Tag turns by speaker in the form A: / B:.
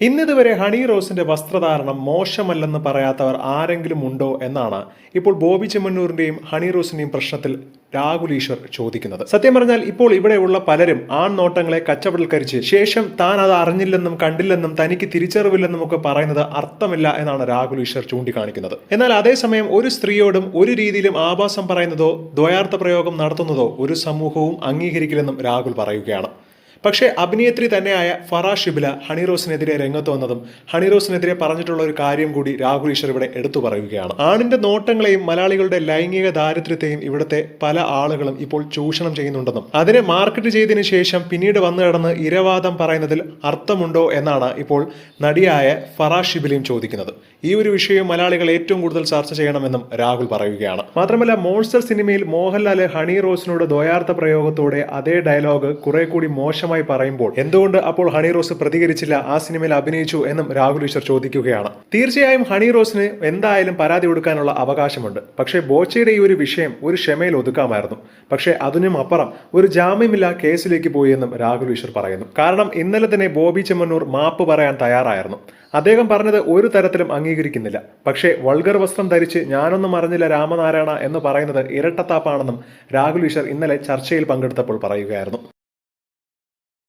A: ഇന്നിതുവരെ honey റോസിന്റെ വസ്ത്രധാരണം മോശമല്ലെന്ന് പറയാത്തവർ ആരെങ്കിലും ഉണ്ടോ എന്നാണ് ഇപ്പോൾ ബോബി ചെമ്മന്നൂരിന്റെയും ഹണി റോസിന്റെയും പ്രശ്നത്തിൽ രാഹുൽ ഈശ്വർ ചോദിക്കുന്നത്. സത്യം പറഞ്ഞാൽ ഇപ്പോൾ ഇവിടെയുള്ള പലരും ആൺ നോട്ടങ്ങളെ കച്ചവടൽക്കരിച്ച് ശേഷം താൻ അത് അറിഞ്ഞില്ലെന്നും കണ്ടില്ലെന്നും തനിക്ക് തിരിച്ചറിവില്ലെന്നും ഒക്കെ പറയുന്നത് അർത്ഥമില്ല എന്നാണ് രാഹുൽ ഈശ്വർ ചൂണ്ടിക്കാണിക്കുന്നത്. എന്നാൽ അതേസമയം ഒരു സ്ത്രീയോടും ഒരു രീതിയിലും ആഭാസം പറയുന്നതോ ദ്വയാർത്ഥ പ്രയോഗം നടത്തുന്നതോ ഒരു സമൂഹവും അംഗീകരിക്കില്ലെന്നും രാഹുൽ പറയുകയാണ്. പക്ഷേ അഭിനേത്രി തന്നെയായ ഫറാ ഷിബില ഹണിറോസിനെതിരെ രംഗത്ത് വന്നതും ഹണിറോസിനെതിരെ പറഞ്ഞിട്ടുള്ള ഒരു കാര്യം കൂടി രാഹുൽ ഈശ്വർ ഇവിടെ എടുത്തു പറയുകയാണ്. ആണിന്റെ നോട്ടങ്ങളെയും മലയാളികളുടെ ലൈംഗിക ദാരിദ്ര്യത്തെയും ഇവിടുത്തെ പല ആളുകളും ഇപ്പോൾ ചൂഷണം ചെയ്യുന്നുണ്ടെന്നും അതിനെ മാർക്കറ്റ് ചെയ്തതിനു ശേഷം പിന്നീട് വന്നു കിടന്ന് ഇരവാദം പറയുന്നതിൽ അർത്ഥമുണ്ടോ എന്നാണ് ഇപ്പോൾ നടിയായ ഫറാ ഷിബിലയും ചോദിക്കുന്നത്. ഈ ഒരു വിഷയം മലയാളികൾ ഏറ്റവും കൂടുതൽ ചർച്ച ചെയ്യണമെന്നും രാഹുൽ പറയുകയാണ്. മാത്രമല്ല മോൺസ്റ്റർ സിനിമയിൽ മോഹൻലാൽ ഹണി റോസിനോട് ദ്വയാർത്ഥ പ്രയോഗത്തോടെ അതേ ഡയലോഗ് കുറെ കൂടി മോശമായി പറയുമ്പോൾ എന്തുകൊണ്ട് അപ്പോൾ ഹണി റോസ് പ്രതികരിച്ചില്ല ആ സിനിമയിൽ അഭിനയിച്ചു എന്നും രാഹുൽ ഈശ്വർ ചോദിക്കുകയാണ്. തീർച്ചയായും ഹണി റോസിന് എന്തായാലും പരാതി കൊടുക്കാനുള്ള അവകാശമുണ്ട്. പക്ഷേ ബോച്ചയുടെ ഈ ഒരു വിഷയം ഒരു ക്ഷമയിൽ ഒതുക്കാമായിരുന്നു. പക്ഷേ അതിനും അപ്പുറം ഒരു ജാമ്യമില്ല കേസിലേക്ക് പോയി എന്നും രാഹുൽ ഈശ്വർ പറയുന്നു. കാരണം ഇന്നലെ തന്നെ ബോബി ചെമ്മന്നൂർ മാപ്പ് പറയാൻ തയ്യാറായിരുന്നു. അദ്ദേഹം പറഞ്ഞത് ഒരു തരത്തിലും അംഗീകരിക്കുന്നില്ല. പക്ഷേ വൾഗർ വസ്ത്രം ധരിച്ച് ഞാനൊന്നും അറിഞ്ഞില്ല രാമനാരായണ എന്ന് പറയുന്നത് ഇരട്ടത്താപ്പാണെന്നും രാഹുൽ ഈശ്വർ ഇന്നലെ ചർച്ചയിൽ പങ്കെടുത്തപ്പോൾ പറയുകയായിരുന്നു.